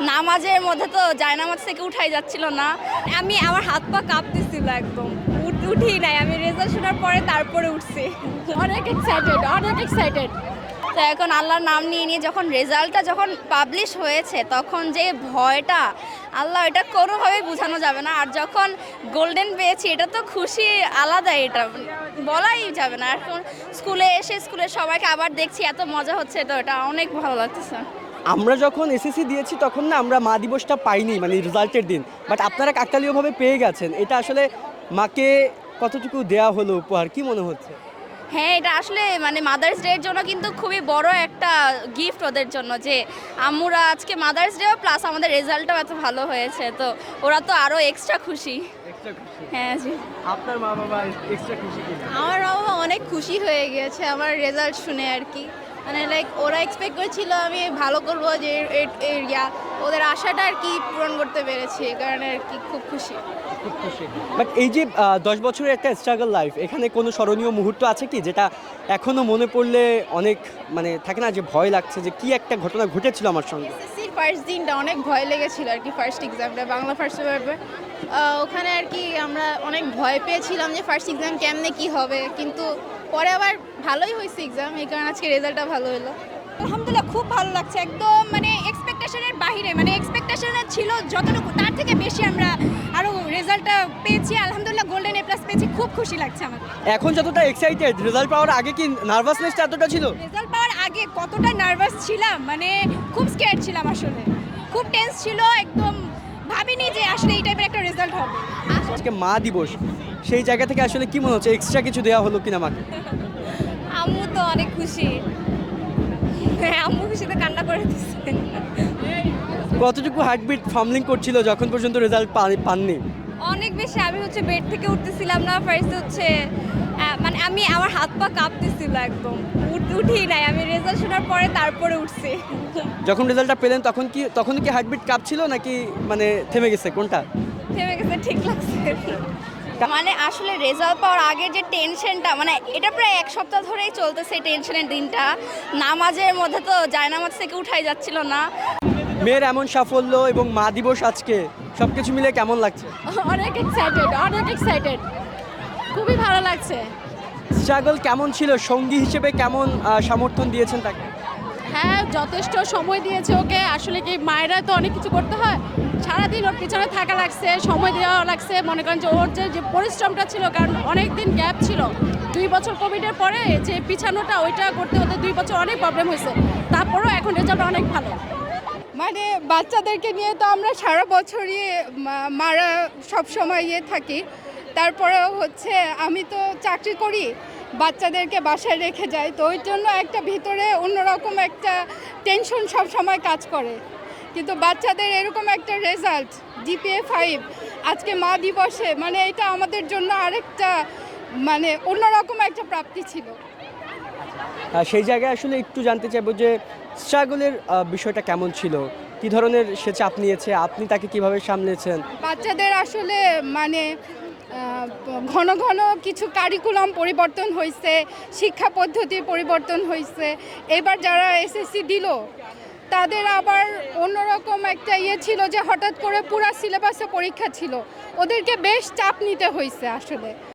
নামাজের মধ্যে তো জায়নামাজ থেকে উঠাই যাচ্ছিল না। আমি আমার হাত পা কাঁপতেছিল একদম। উঠ- উঠি নাই। আমি রেজাল্ট শোনার পরে তারপরে উঠছি। অনেক এক্সাইটেড অনেক এক্সাইটেড তো এখন আল্লাহর নাম নিয়ে নিয়ে যখন রেজাল্টটা যখন পাবলিশ হয়েছে তখন যে ভয়টা আল্লাহ এটা কোনোভাবেই বোঝানো যাবে না। আর যখন গোল্ডেন পেয়েছি এটা তো খুশি আলাদা এটা। বলাই যাবে না। এখন স্কুলে এসে স্কুলে সবাইকে আবার দেখছি এত মজা হচ্ছে তো এটা অনেক ভালো লাগতেছে। আমরা যখন এসএসসি দিয়েছি তখন না আমরা মা দিবসটা পাইনি মানে রেজাল্টের দিন। বাট আপনারা কাকতালীয়ভাবে পেয়ে গেছেন। এটা আসলে মাকে কতটুকু দেয়া হলো উপহার? কি মনে হচ্ছে? হ্যাঁ এটা আসলে মানে মাদার্স ডে এর জন্য কিন্তু খুবই বড় একটা গিফট ওদের জন্য যে আম্মুরা আজকে মাদার্স ডে প্লাস আমাদের রেজাল্টটাও এত ভালো হয়েছে। তো ওরা তো আরও এক্সট্রা খুশি। হ্যাঁ জি। আপনার মা বাবা এক্সট্রা খুশি আমার বাবা অনেক খুশি হয়ে গিয়েছে আমার রেজাল্ট শুনে আর কি। মানে লাইক ওরা এক্সপেক্ট করেছিল আমি ভালো করব যে এ- এ- ইয়া। ওদের আশাটা আর কি পূরণ করতে পেরেছি কারণে আর কি খুব খুশি। খুব খুশি। বাট এই যে দশ বছরের একটা স্ট্রাগল লাইফ এখানে কোনো স্মরণীয় মুহূর্ত আছে কি যেটা এখনও মনে পড়লে অনেক মানে থাকে না যে ভয় লাগছে যে কি একটা ঘটনা ঘটেছিল আমার সঙ্গে? ফার্স্ট দিনটা অনেক ভয় লেগেছিল আর কি ফার্স্ট এক্সামটা বাংলা ফার্স্ট পেপার ওখানে আর কি আমরা অনেক ভয় পেয়েছিলাম যে ফার্স্ট এক্সাম কেমনে কি হবে কিন্তু পরে আবার ভালোই হয়েছে এক্সাম এই কারণে আজকে রেজাল্টটা ভালো হলো। আলহামদুলিল্লাহ খুব ভালো লাগছে। একদম মানে এক্সপেকটেশনের বাইরে মানে এক্সপেকটেশনে ছিল যতটুকু তার থেকে বেশি আমরা আরও রেজাল্টটা পেয়েছি। আলহামদুলিল্লাহ গোল্ডেন এ প্লাস পেয়েছি। খুব খুশি লাগছে আমাদের এখন যতটা এক্সাইটেড রেজাল্ট পাওয়ার আগে কি নার্ভাসনেসটা এতটা ছিল? রেজাল্ট পাওয়ার আগে কতটা নার্ভাস ছিলাম মানে খুব স্কেয়ার ছিলাম আসলে। খুব টেন্স ছিল একদম ভাবিনি যে আসলে এই টাইপের একটা রেজাল্ট হবে। আজকে মা দিবস। সেই জায়গা থেকে আসলে কি মনে হচ্ছে? এক্সট্রা কিছু দেওয়া হলো কিনা মাকে? আম্মু তো অনেক খুশি। হ্যাঁ আম্মু খুশিতে কান্না করে দিচ্ছে কতটুকু হার্টবিট ফার্মলিং করছিল যখন পর্যন্ত রেজাল্ট পাননি? অনেক বেশি। আমি হচ্ছে বেড থেকে উঠতেছিলাম না ফার্স্ট হচ্ছে মানে আমি আমার হাত পা কাঁপতেছিল একদম। উঠি নাই। আমি রেজাল্ট শোনার পরে তারপরে উঠছি। যখন রেজাল্টটা পেলেন তখন কি তখন কি হার্টবিট কাঁপছিল নাকি মানে থেমে গেছে? কোনটা? থেমে গেছে ঠিক লাগছে। মানে আসলে রেজাল্ট পাওয়ার আগে যে টেনশনটা মানে এটা প্রায় এক সপ্তাহ ধরেই চলতেছে টেনশনের দিনটা। নামাজের মধ্যে তো জায়নামাজ থেকে উঠাই যাচ্ছিল না। মেয়ের এমন সাফল্য এবং মা দিবস আজকে সব কিছু মিলে কেমন লাগছে? অনেক এক্সাইটেড অনেক এক্সাইটেড খুবই ভালো লাগছে। স্ট্রাগল কেমন ছিল? সঙ্গী হিসেবে কেমন সমর্থন দিয়েছেন তাকে? হ্যাঁ যথেষ্ট সময় দিয়েছে ওকে। আসলে কি মায়েরা তো অনেক কিছু করতে হয়। সারাদিন ওর পিছনে থাকা লাগছে, সময় দেওয়া লাগছে। মনে করেন যে ওর যে পরিশ্রমটা ছিল, কারণ অনেক দিন গ্যাপ ছিল। দুই বছর কোভিডের পরে যে পিছানোটা, ওইটা করতে হতে দুই বছর অনেক প্রবলেম হয়েছে। তারপরেও এখন রেজাল্ট অনেক ভালো। মানে বাচ্চাদেরকে নিয়ে তো আমরা সারা বছরই মারা সব সময় ইয়ে থাকি। তারপরেও হচ্ছে আমি তো চাকরি করি। বাচ্চাদেরকে বাসায় রেখে যায়। তো ওই জন্য একটা ভিতরে অন্যরকম একটা টেনশন সব সময় কাজ করে। কিন্তু বাচ্চাদের এরকম একটা রেজাল্ট জিপিএ ফাইভ আজকে মা দিবসে মানে এটা আমাদের জন্য আরেকটা মানে অন্যরকম একটা প্রাপ্তি ছিল। সেই জায়গায় আসলে একটু জানতে চাইব যে স্ট্রাগলের বিষয়টা কেমন ছিল? কি ধরনের সে চাপ নিয়েছে? আপনি তাকে কীভাবে সামলেছেন? বাচ্চাদের আসলে মানে ঘন ঘন কিছু কারিকুলাম পরিবর্তন হয়েছে শিক্ষা পদ্ধতির পরিবর্তন হয়েছে এবার যারা এসএসসি দিল, তাদের আবার অন্যরকম একটা ইয়ে ছিল যে হঠাৎ করে পুরা সিলেবাসে পরীক্ষা ছিল। ওদেরকে বেশ চাপ নিতে হয়েছে আসলে।